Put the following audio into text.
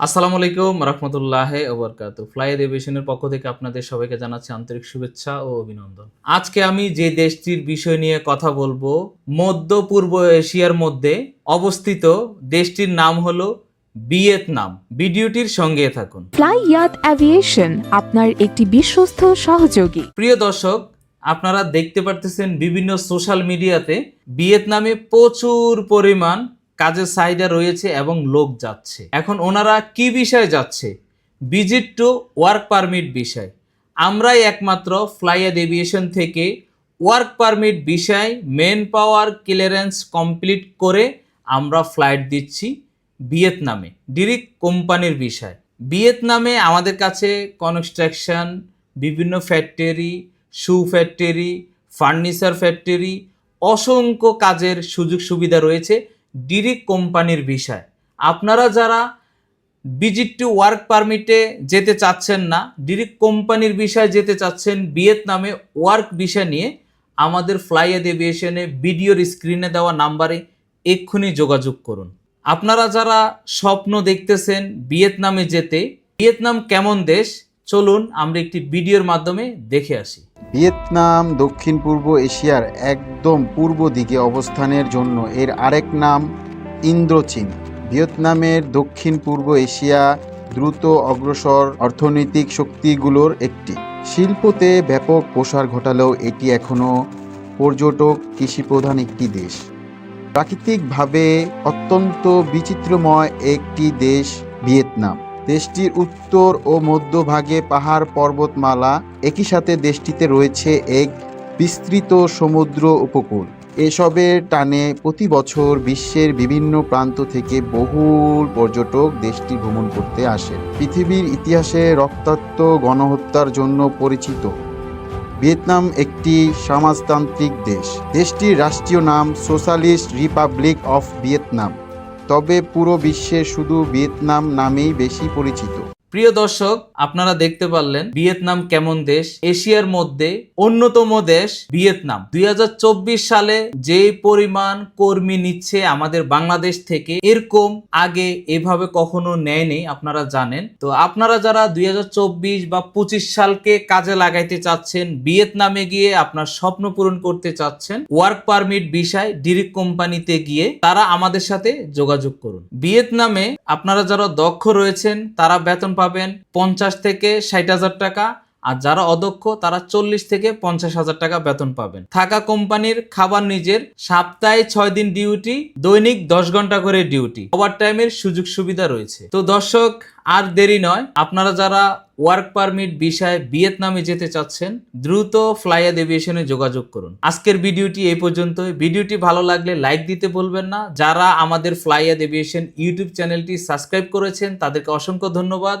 আসসালামু আলাইকুম রহমতুল্লাহ ওবরকাত ফ্লাইড এভিয়েশনের পক্ষ থেকে আপনাদের সবাইকে জানাচ্ছি আন্তরিক শুভেচ্ছা ও অভিনন্দন। আজকে আমি যে দেশটির বিষয় নিয়ে কথা বলব মধ্য পূর্ব এশিয়ার মধ্যে অবস্থিত দেশটির নাম হলো ভিয়েতনাম। ভিডিওটির সঙ্গে থাকুন। ফ্লাই ইয়াত অ্যাভিয়েশন আপনার একটি বিশ্বস্ত সহযোগী। প্রিয় দর্শক আপনারা দেখতে পারতেছেন বিভিন্ন সোশ্যাল মিডিয়াতে ভিয়েতনামে প্রচুর পরিমাণ কাজের চাহিদা রয়েছে এবং লোক যাচ্ছে। এখন ওনারা কি বিষয়ে যাচ্ছে? ভিজিট টু ওয়ার্ক পারমিট বিষয়। আমরাই একমাত্র ফ্লাইয়াদ এভিয়েশন থেকে ওয়ার্ক পারমিট বিষয় মেন পাওয়ার ক্লিয়ারেন্স কমপ্লিট করে আমরা ফ্লাইট দিচ্ছি ভিয়েতনামে ডিরেক্ট কোম্পানির বিষয়। ভিয়েতনামে আমাদের কাছে কনস্ট্রাকশন, বিভিন্ন factory, shoe factory, furniture factory, অসংখ্য কাজের সুযোগ সুবিধা রয়েছে। ডিরেক্ট কোম্পানির বিষয়। আপনারা যারা ভিজিট টু ওয়ার্ক পারমিটে যেতে চাচ্ছেন না ডিরেক্ট কোম্পানির বিষয়ে যেতে চাচ্ছেন ভিয়েতনামে ওয়ার্ক বিষয় নিয়ে, আমাদের ফ্লাইয়াদ এভিয়েশনে ভিডিওর স্ক্রিনে দেওয়া নাম্বারে এক্ষুনি যোগাযোগ করুন। আপনারা যারা স্বপ্ন দেখতেছেন ভিয়েতনামে যেতে, ভিয়েতনাম কেমন দেশ, চলুন আমরা একটি ভিডিওর মাধ্যমে দেখে আসি। ভিয়েতনাম, দক্ষিণ পূর্ব এশিয়ার একদম পূর্ব দিকে অবস্থানের জন্য এর আরেক নাম ইন্দ্রচীন। ভিয়েতনামের দক্ষিণ পূর্ব এশিয়া দ্রুত অগ্রসর অর্থনৈতিক শক্তিগুলোর একটি। শিল্পতে ব্যাপক প্রসার ঘটালেও এটি এখনও পর্যটক, কৃষিপ্রধান একটি দেশ। প্রাকৃতিকভাবে অত্যন্ত বিচিত্রময় একটি দেশ ভিয়েতনাম। দেশটির উত্তর ও মধ্যভাগে পাহাড় পর্বতমালা একই সাথে দেশটিতে রয়েছে এক বিস্তৃত সমুদ্র উপকূল। এসবের টানে প্রতি বছর বিশ্বের বিভিন্ন প্রান্ত থেকে বহুল পর্যটক দেশটি ভ্রমণ করতে আসেন। পৃথিবীর ইতিহাসে রক্তাক্ত গণহত্যার জন্য পরিচিত ভিয়েতনাম একটি সমাজতান্ত্রিক দেশ। দেশটির রাষ্ট্রীয় নাম সোশ্যালিস্ট রিপাবলিক অফ ভিয়েতনাম। তবে পুরো বিশ্বে শুধু ভিয়েতনাম নামেই বেশি পরিচিত। প্রিয় দর্শক, আপনারা দেখতে পারলেন ভিয়েতনাম কেমন দেশ, এশিয়ার মধ্যে অন্যতম দেশ ভিয়েতনাম। দুই হাজার চব্বিশ সালে যে পরিমাণ কর্মী নিচ্ছে আমাদের বাংলাদেশ থেকে, এরকম আগে এভাবে কখনো নেয়নি, আপনারা জানেন। তো আপনারা যারা দুই হাজার চব্বিশ বা পঁচিশ সালকে কাজে লাগাইতে চাচ্ছেন, ভিয়েতনামে গিয়ে আপনার স্বপ্ন পূরণ করতে চাচ্ছেন, ওয়ার্ক পারমিট বিষয় ডিরেক্ট কোম্পানিতে গিয়ে তারা আমাদের সাথে যোগাযোগ করুন। ভিয়েতনামে আপনারা যারা দক্ষ রয়েছেন, তারা বেতন পাবেন পঞ্চাশ থেকে ষাট হাজার টাকা, আর যারা অদক্ষ, তারা চল্লিশ থেকে পঞ্চাশ হাজার টাকা বেতন পাবেন। থাকা কোম্পানির খাবার নিজের, সপ্তাহে ছয় দিন ডিউটি, দৈনিক দশ ঘণ্টা করে ডিউটি। ওভার টাইমের সুযোগ সুবিধা রয়েছে। তো দর্শক, আর দেরি নয়, আপনারা যারা ওয়ার্ক পারমিট বিষয়ে ভিয়েতনামে যেতে চাচ্ছেন, দ্রুত ফ্লাইয়াদ এভিয়েশনে যোগাযোগ করুন। আজকের ভিডিওটি এই পর্যন্ত ভিডিওটি ভালো লাগলে লাইক দিতে বলবেন না। যারা আমাদের ফ্লাইয়াদ এভিয়েশন ইউটিউব চ্যানেলটি সাবস্ক্রাইব করেছেন, তাদেরকে অসংখ্য ধন্যবাদ।